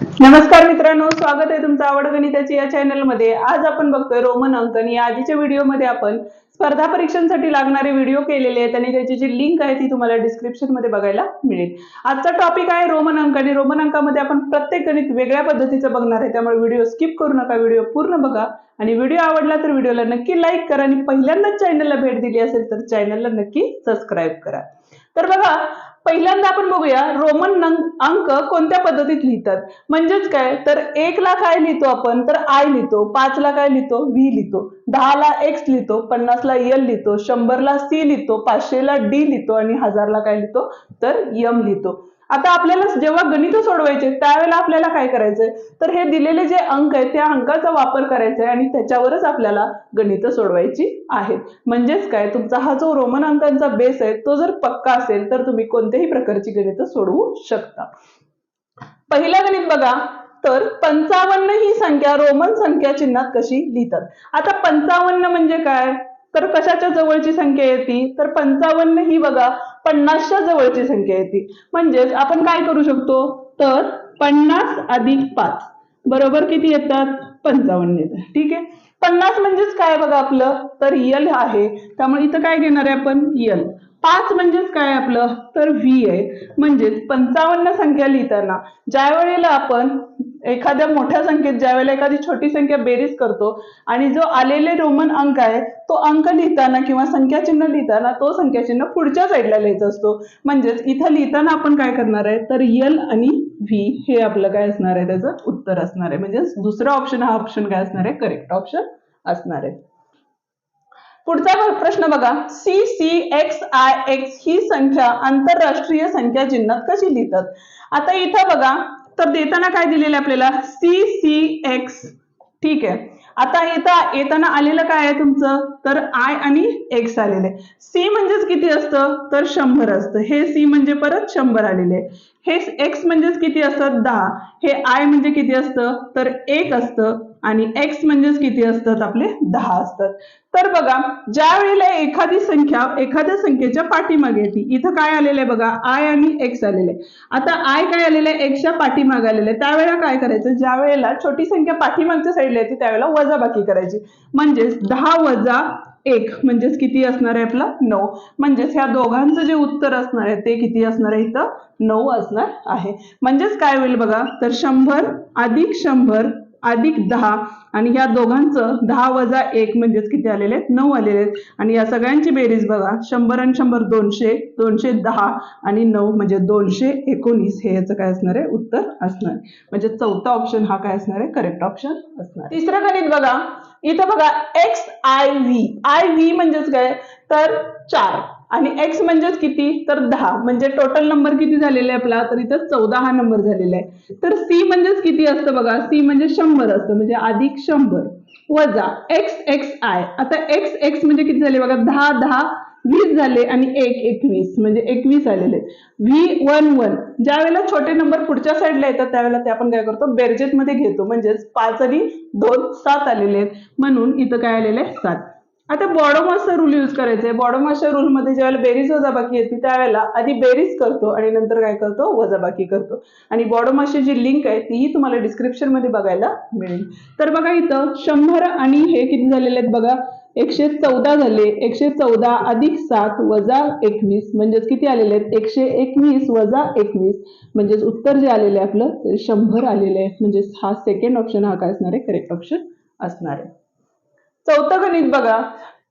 नमस्कार मित्रांनो स्वागत आहे तुमचं आवड गणिताची या चॅनलमध्ये आज आपण बघतोय रोमन अंक आणि आधीच्या व्हिडिओमध्ये आपण स्पर्धा परीक्षांसाठी लागणारे व्हिडिओ केलेले आहेत आणि त्याची जी लिंक आहे ती तुम्हाला डिस्क्रिप्शनमध्ये बघायला मिळेल. आजचा टॉपिक आहे रोमन अंक आणि रोमन अंकामध्ये आपण प्रत्येक गणित वेगळ्या पद्धतीचं बघणार आहे. त्यामुळे व्हिडिओ स्किप करू नका व्हिडिओ पूर्ण बघा. आणि व्हिडिओ आवडला तर व्हिडिओला नक्की लाईक करा आणि पहिल्यांदाच चॅनलला भेट दिली असेल तर चॅनलला नक्की सबस्क्राईब करा. तर बघा पहिल्यांदा आपण बघूया रोमन अंक कोणत्या पद्धतीत लिहितात? म्हणजेच काय? तर एक ला काय लिहितो आपण? तर आय लिहितो पाच ला काय लिहितो? व्ही लिहितो दहा ला एक्स लिहितो पन्नास ला एल लिहितो शंभरला सी लिहितो पाचशे ला डी लिहितो आणि हजारला काय लिहितो? तर यम लिहितो. आता आपल्याला जेव्हा गणित सोडवायचे त्यावेळेला आपल्याला काय करायचंय? तर हे दिलेले जे अंक आहेत त्या अंकाचा वापर करायचा आहे आणि त्याच्यावरच आपल्याला गणित सोडवायची आहेत म्हणजेच काय? तुमचा हा जो रोमन अंकांचा बेस आहे तो जर पक्का असेल तर तुम्ही कोणत्याही प्रकारची गणित सोडवू शकता. पहिलं गणित बघा. तर पंचावन्न ही संख्या रोमन संख्या चिन्हात कशी लिहितात? आता पंचावन्न म्हणजे काय? तर कशाच्या जवळची संख्या येते? तर पंचावन्न ही बघा. पन्नासच्या जवळची संख्या येते म्हणजेच आपण काय करू शकतो? तर पन्नास अधिक पाच. बरोबर किती येतात? पंचावन्न येतात. ठीक आहे? पन्नास म्हणजेच काय बघा आपलं? तर यल आहे. त्यामुळे इथं काय घेणार आहे आपण? यल पाच म्हणजेच काय आपलं? तर व्ही आहे म्हणजेच पंचावन्न संख्या लिहिताना. ज्या वेळेला आपण एखाद्या मोठ्या संख्येत ज्या वेळेला एखादी छोटी संख्या बेरीज करतो आणि जो आलेले रोमन अंक आहे तो अंक लिहिताना किंवा संख्या चिन्ह लिहिताना तो संख्या चिन्ह पुढच्या साईडला लिहायचा असतो. म्हणजेच इथं लिहिताना आपण काय करणार आहे? तर यल आणि व्ही हे आपलं काय असणार आहे? त्याचं उत्तर असणार आहे. म्हणजेच दुसरा ऑप्शन हा ऑप्शन काय असणार आहे? करेक्ट ऑप्शन असणार आहे. पुढचा प्रश्न बघा. C C X I X ही संख्या आंतरराष्ट्रीय संख्या चिन्हात कशी लिहितात आता इथं बघा. तर देताना काय दिलेलं आहे आपल्याला? सी सी एक्स ठीक आहे. आता इथं येताना आलेलं काय आहे तुमचं? तर आय आणि एक्स आलेलं आहे. सी म्हणजेच किती असतं? तर शंभर असतं. हे सी म्हणजे परत शंभर आलेले आहे. हे एक्स म्हणजेच किती असतात दहा. हे आय म्हणजे किती असतं? तर एक असतं. आणि एक्स म्हणजेच किती असतात आपले दहा असतात. तर बघा ज्या वेळेला एखादी संख्या एखाद्या संख्येच्या पाठीमागे येते इथं काय आलेलं आहे बघा? आय आणि एक्स आलेले आहे. आता आय काय आलेलं आहे? एक्सच्या पाठीमागे आलेलं आहे. त्यावेळेला काय करायचं? ज्या वेळेला छोटी संख्या पाठीमागच्या साईडला येते त्यावेळेला वजाबाकी करायची. म्हणजेच दहा वजा एक म्हणजेच किती असणार आहे आपला? नऊ. म्हणजेच ह्या दोघांचं जे उत्तर असणार आहे ते किती असणार आहे इथं? नऊ असणार आहे. म्हणजेच काय होईल बघा? तर शंभर अधिक शंभर अधिक दहा आणि ह्या दोघांचं दहा वजा एक म्हणजेच किती आलेले आहेत? नऊ आलेले आहेत. आणि या सगळ्यांची बेरीज बघा. शंभर आणि शंभर दोनशे दोनशे दहा आणि नऊ म्हणजे दोनशे एकोणीस. हे याचं काय असणार आहे? उत्तर असणार म्हणजे चौथा ऑप्शन हा काय असणार आहे? करेक्ट ऑप्शन असणार तिसरं गणित बघा. इथं बघा X I V I V म्हणजेच काय? तर चार. आणि एक्स म्हणजेच किती? तर दहा. म्हणजे टोटल नंबर किती झालेला आहे आपला? तर इथं चौदा हा नंबर झालेला आहे. तर सी म्हणजेच किती असतं बघा? सी म्हणजे शंभर असतं. म्हणजे अधिक शंभर. वजा एक्स एक्स आय आता एक्स एक्स म्हणजे किती झाले बघा? दहा दहा वीस झाले आणि एक एकवीस. म्हणजे एकवीस आलेले व्ही वन वन ज्या वेळेला छोटे नंबर पुढच्या साईडला येतात त्यावेळेला ते आपण काय करतो? बेरजेटमध्ये घेतो. म्हणजेच पाच आणि दोन सात आलेले आहेत. म्हणून इथं काय आलेले आहे? सात. आता बॉडोमासचा रूल यूज करायचा. आहे बॉडोमासच्या रूल मध्ये ज्यावेळेला बेरीज वजाबाकी येते त्यावेळेला आधी बेरीज करतो आणि नंतर काय करतो? वजाबाकी करतो. आणि बॉडोमासची जी लिंक आहे तीही तुम्हाला डिस्क्रिप्शनमध्ये बघायला मिळेल. तर बघा इथं शंभर आणि हे किती झालेले आहेत बघा? एकशे चौदा झाले. एकशे चौदा अधिक सात वजा एकवीस. म्हणजेच किती आलेले आहेत? एकशे एकवीस वजा एकवीस. म्हणजेच उत्तर जे आलेलं आहे आपलं ते शंभर आलेलं आहे. म्हणजेच हा सेकंड ऑप्शन हा काय असणार आहे? करेक्ट ऑप्शन असणार आहे. चौथं गणित बघा.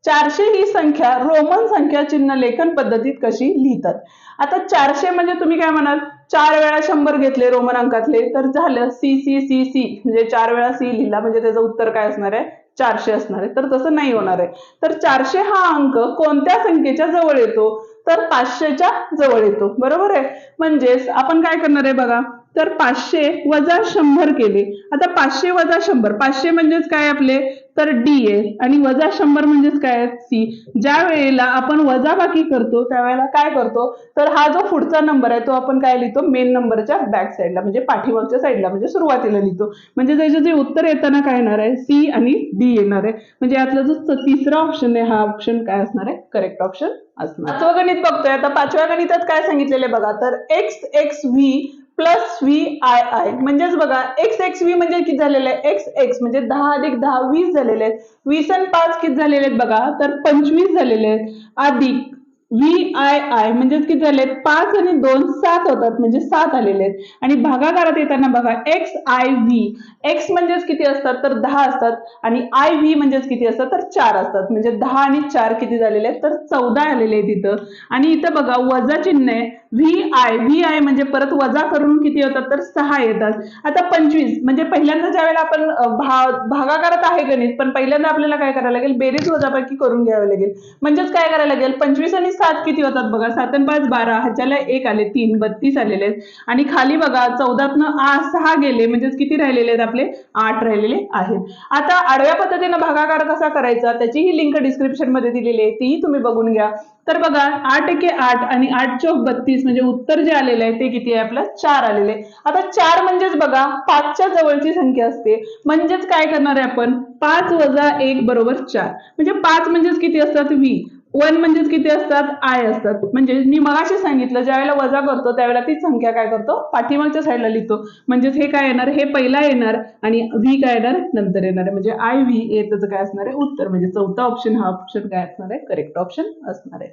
चारशे ही संख्या रोमन संख्या चिन्ह लेखन पद्धतीत कशी लिहितात. आता चारशे म्हणजे तुम्ही काय म्हणाल? चार वेळा शंभर घेतले रोमन अंकातले तर झालं सी सी सी सी. म्हणजे चार वेळा सी लिहिला म्हणजे त्याचं उत्तर काय असणार आहे? चारशे असणार आहे. तर तसं नाही होणार आहे. तर चारशे हा अंक कोणत्या संख्येच्या जवळ येतो? तर पाचशेच्या जवळ येतो. बरोबर आहे? म्हणजेच आपण काय करणार आहे बघा? तर पाचशे वजा शंभर केले. आता पाचशे वजा शंभर. पाचशे म्हणजेच काय आपले? तर डी आहे आणि वजा शंभर म्हणजेच काय सी ज्या वेळेला आपण वजाबाकी करतो त्यावेळेला काय करतो? तर हा जो पुढचा नंबर आहे तो आपण काय लिहितो? मेन नंबरच्या बॅक साईडला म्हणजे पाठीमागच्या साईडला म्हणजे सुरुवातीला लिहितो. म्हणजे त्याचे जे उत्तर येताना काय येणार आहे? सी आणि डी येणार आहे. म्हणजे यातला जो तिसरा ऑप्शन आहे हा ऑप्शन काय असणार आहे? करेक्ट ऑप्शन असणार पाचवं गणित बघतोय. आता पाचव्या गणितात काय सांगितलेलं आहे बघा. तर X X V plus V I I. म्हणजेच बघा एक्स एक्स व्ही म्हणजे किती झालेलं? आहे एक्स एक्स म्हणजे दहा अधिक दहा वीस झालेले आहेत. वीस आणि पाच किती झालेले आहेत बघा? तर पंचवीस झालेले आहेत. अधिक व्ही आय आय म्हणजेच किती झाले पाच आणि दोन सात होतात म्हणजे सात आलेले आहेत. आणि भागाकारात येताना बघा एक्स आय व्ही एक्स म्हणजेच किती असतात? तर दहा असतात. आणि आय व्ही म्हणजेच किती असतात? तर चार असतात. म्हणजे दहा आणि चार किती झालेले आहेत? तर चौदा आलेले आहेत इथं. आणि इथं बघा वजा चिन्ह आहे. व्ही आय व्ही आय म्हणजे परत वजा करून किती होतात? तर सहा येतात. आता पंचवीस म्हणजे पहिल्यांदा ज्या वेळेला आपण भा भागाकारात आहे गणित पण पहिल्यांदा आपल्याला काय करायला लागेल? बेरीज वजापैकी करून घ्यावी लागेल. म्हणजेच काय करायला लागेल? पंचवीस आणि सात किती होतात बघा? सात आणि पाच बारा. ह्याच्याला एक आले तीन. बत्तीस आलेले आहेत. आणि खाली बघा चौदातनं आ सहा गेले. म्हणजेच किती राहिलेले आहेत आपले? आठ राहिलेले आहेत. आता आडव्या पद्धतीनं भागाकार कसा करायचा? त्याचीही लिंक डिस्क्रिप्शनमध्ये दिलेली आहे. तीही तुम्ही बघून घ्या. तर बघा आठ एके आठ आणि आठ चौक बत्तीस म्हणजे उत्तर जे आलेलं आहे ते किती आहे आपलं? चार आलेले आता चार म्हणजेच बघा पाचच्या जवळची संख्या असते. म्हणजेच काय करणार आहे आपण? पाच वजा एक बरोबर चार. म्हणजे पाच म्हणजेच किती असतात? वी वन म्हणजेच किती असतात? आय असतात. म्हणजे मी मगाशी सांगितलं ज्यावेळेला वजा करतो त्यावेळेला ती संख्या काय करतो? पाठीमागच्या साईडला लिहितो. म्हणजेच हे काय येणार? हे पहिला येणार आणि व्ही काय येणार? नंतर येणार. आहे म्हणजे आय व्ही येतच काय असणार आहे? उत्तर. म्हणजे चौथा ऑप्शन हा ऑप्शन काय असणार आहे? करेक्ट ऑप्शन असणार आहे.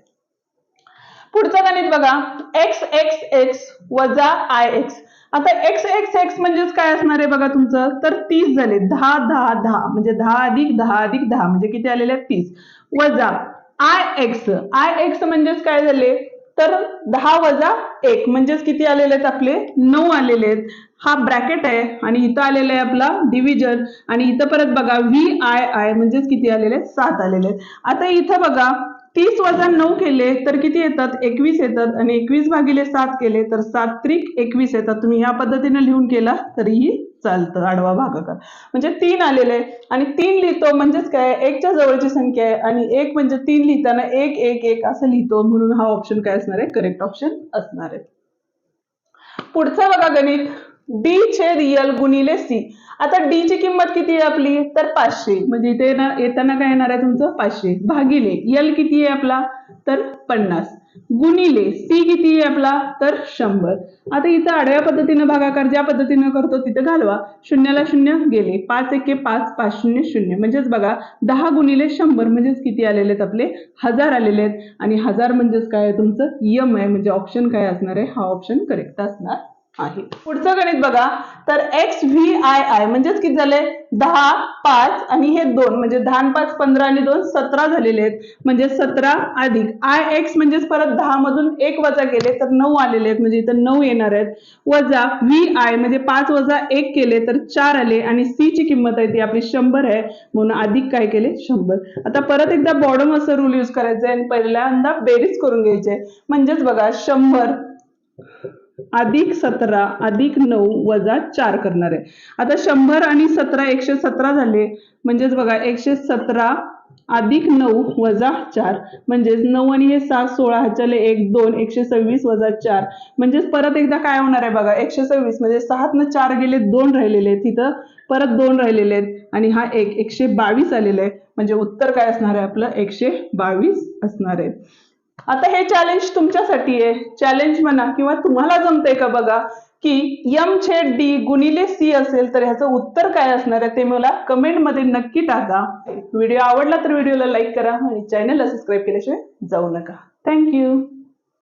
पुढचं गणित बघा. एक्स एक्स एक्स वजा आय एक्स आता एक्स एक्स एक्स म्हणजेच काय असणार आहे बघा तुमचं? तर तीस झाले. दहा दहा दहा. म्हणजे दहा अधिक दहा अधिक दहा. म्हणजे किती आलेले आहेत? तीस. वजा आय एक्स. आय एक्स म्हणजेच काय झाले? तर दहा वजा एक म्हणजेच किती आलेले आहेत आपले? नऊ आलेले आहेत. हा ब्रॅकेट आहे आणि इथं आलेला आहे आपला डिव्हिजन. आणि इथं परत बघा व्ही आय आय म्हणजेच किती आलेले आहेत? सात आलेले आहेत. आता इथं बघा तीस वजा नऊ केले तर किती येतात? एकवीस येतात आणि एकवीस भागिले सात केले तर सात त्रिक एकवीस येतात. तुम्ही या पद्धतीने लिहून केला तरीही चालतं. आडवा भागाकार म्हणजे तीन आलेले आहे. आणि तीन लिहितो म्हणजेच काय? एकच्या जवळची संख्या आहे आणि एक म्हणजे तीन लिहिताना एक एक एक असं लिहितो म्हणून हा ऑप्शन काय असणार आहे? करेक्ट ऑप्शन असणार आहे. पुढचं बघा गणित. डी छेद यल गुणिले सी. आता डी ची किंमत किती आहे आपली? तर पाचशे. म्हणजे इथे येताना काय येणार आहे तुमचं? पाचशे. भागिले यल किती आहे आपला? तर पन्नास. गुणिले सी किती आहे आपला? तर शंभर. आता इथं आडव्या पद्धतीनं भागाकार ज्या पद्धतीनं करतो तिथं घालवा. शून्याला शून्य गेले. पाच एके पाच पाच शून्य शून्य. म्हणजेच बघा दहा गुणिले शंभर म्हणजेच किती आलेले आहेत आपले? हजार आलेले आहेत. आणि हजार म्हणजेच काय आहे तुमचं? यम आहे. म्हणजे ऑप्शन काय असणार आहे? हा ऑप्शन करेक्ट असणार. आहे. पुढचं गणित बघा. तर एक्स व्ही आय आय म्हणजेच किती झाले? दहा पाच आणि हे दोन. म्हणजे दहा पाच पंधरा आणि दोन सतरा झालेले आहेत. म्हणजे सतरा अधिक आय एक्स म्हणजेच परत दहा मधून एक वजा केले तर नऊ आलेले आहेत. म्हणजे इथं नऊ येणार आहेत. वजा व्ही आय म्हणजे पाच वजा एक केले तर चार आले आणि सी ची किंमत आहे ती आपली शंभर आहे. म्हणून अधिक काय केले? शंभर. आता परत एकदा बॉडम असं रूल यूज करायचं आहे आणि पहिल्यांदा बेरीज करून घ्यायचे म्हणजेच बघा शंभर. अधिक सतरा अधिक नऊ वजा चार करणार आहे. आता शंभर आणि सतरा एकशे सतरा झाले. म्हणजेच बघा एकशे सतरा अधिक नऊ वजा चार. म्हणजेच नऊ आणि हे सात सोळा ह्याच्याले एक दोन एकशे सव्वीस वजा चार. म्हणजेच परत एकदा काय होणार आहे बघा एकशे सव्वीस. म्हणजे सहातनं चार गेले दोन राहिलेले आहेत तिथं परत दोन राहिलेले आहेत. आणि हा एक एकशे बावीस आलेला आहे. म्हणजे उत्तर काय असणार आहे आपलं? एकशे बावीस असणार आहे. आता हे चॅलेंज तुमच्यासाठी आहे. चॅलेंज म्हणा किंवा तुम्हाला जमतंय का बघा की यम छेद डी गुणिले सी असेल तर ह्याचं उत्तर काय असणार आहे ते मला कमेंटमध्ये नक्की टाका. व्हिडिओ आवडला तर व्हिडिओला लाईक करा आणि चॅनलला सबस्क्राईब केल्याशिवाय जाऊ नका. थँक्यू